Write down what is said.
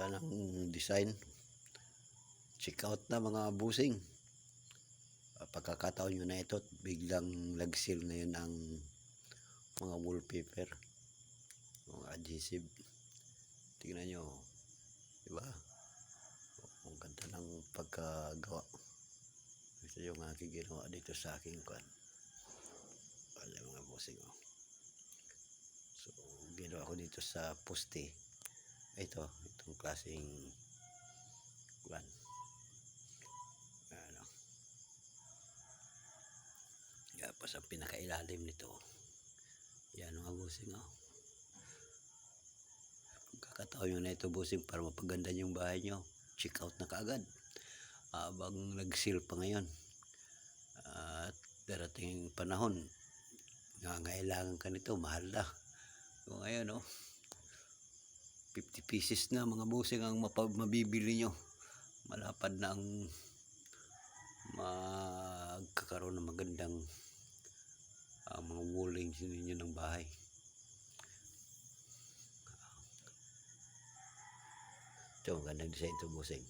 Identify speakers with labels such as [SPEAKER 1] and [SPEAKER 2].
[SPEAKER 1] Ganda ng design. Check out na mga busing. Ah, Pagkakataon nyo na ito, at biglang nag-seal na yun ang mga wallpaper. Mga adhesive. Tingnan nyo. Diba? Ang ganda ng pagkagawa. Ito yung aking ginawa dito sa aking kwan. Wala mga busing. Oh. So, ginawa ko dito sa poste. Ito, itong klaseng kwan. Ano. Tapos ang pinakailalim nito. Yan mga busing oh. Kakataon nyo na ito busing para mapaganda yung bahay nyo. Check out na kaagad. Habang nag-seal pa ngayon. At darating panahon. Nangangailangan ka nito. Mahal na. Ngayon oh. 50 pieces na mga busing ang mapag mabibili nyo. Malapad na ang magkakaroon ng magandang ah, mga wallings ninyo ng bahay. Ito, magandang design ito, busing.